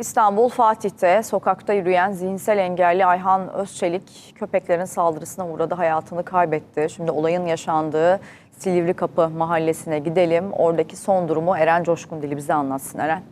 İstanbul Fatih'te sokakta yürüyen zihinsel engelli Ayhan Özçelik köpeklerin saldırısına uğradı, hayatını kaybetti. Şimdi olayın yaşandığı Silivri Kapı mahallesine gidelim. Oradaki son durumu Eren Coşkun Dili bize anlatsın Eren.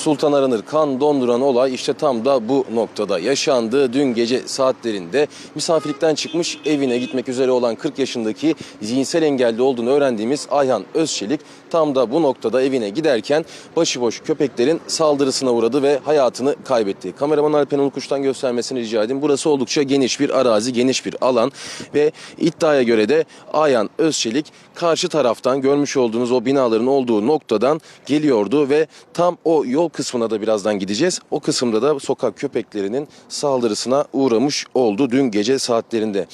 Sultan Aranır kan donduran olay işte tam da bu noktada yaşandı. Dün gece saatlerinde misafirlikten çıkmış evine gitmek üzere olan 40 yaşındaki zihinsel engelli olduğunu öğrendiğimiz Ayhan Özçelik tam da bu noktada evine giderken başıboş köpeklerin saldırısına uğradı ve hayatını kaybetti. Kameraman Alpen Ulukuş'tan göstermesini rica edeyim. Burası oldukça geniş bir arazi, geniş bir alan ve iddiaya göre de Ayhan Özçelik karşı taraftan görmüş olduğunuz o binaların olduğu noktadan geliyordu ve tam o yol kısmına da birazdan gideceğiz. O kısımda da sokak köpeklerinin saldırısına uğramış oldu dün gece saatlerinde.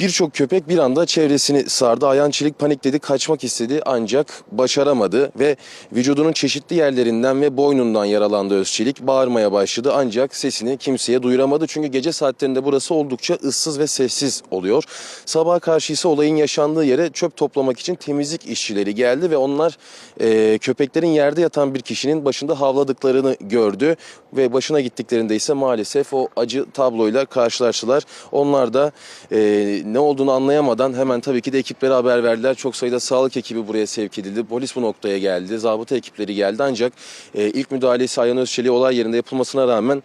Birçok köpek bir anda çevresini sardı. Ayhan Çelik panikledi, kaçmak istedi ancak başaramadı ve vücudunun çeşitli yerlerinden ve boynundan yaralandı Özçelik. Bağırmaya başladı ancak sesini kimseye duyuramadı. Çünkü gece saatlerinde burası oldukça ıssız ve sessiz oluyor. Sabah karşı ise olayın yaşandığı yere çöp toplamak için temizlik işçileri geldi ve onlar e, köpeklerin yerde yatan bir kişinin başında havladıklarını gördü ve başına gittiklerinde ise maalesef o acı tabloyla karşılaştılar. Onlar da e, ne olduğunu anlayamadan hemen tabii ki de ekiplere haber verdiler. Çok sayıda sağlık ekibi buraya sevk edildi. Polis bu noktaya geldi. Zabıta ekipleri geldi ancak e, ilk müdahalesi Ayhan Özçelik'e olay yerinde yapılmasına rağmen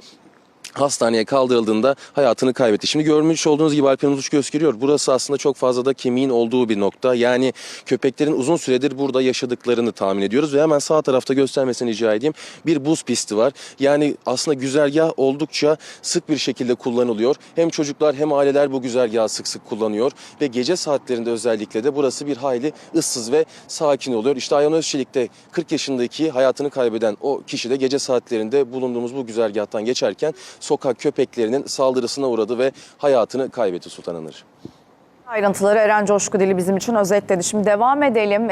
hastaneye kaldırıldığında hayatını kaybetti. Şimdi görmüş olduğunuz gibi Alpen Uluç gösteriyor. Burası aslında çok fazla da kemiğin olduğu bir nokta. Yani köpeklerin uzun süredir burada yaşadıklarını tahmin ediyoruz. Ve hemen sağ tarafta göstermesini rica edeyim. Bir buz pisti var. Yani aslında güzergah oldukça sık bir şekilde kullanılıyor. Hem çocuklar hem aileler bu güzergahı sık sık kullanıyor. Ve gece saatlerinde özellikle de burası bir hayli ıssız ve sakin oluyor. İşte Ayhan Özçelik de 40 yaşındaki hayatını kaybeden o kişi de gece saatlerinde bulunduğumuz bu güzergahtan geçerken sokak köpeklerinin saldırısına uğradı ve hayatını kaybetti Sultan Anır. Ayrıntıları Eren Coşkun Dili bizim için özetledi. Şimdi devam edelim.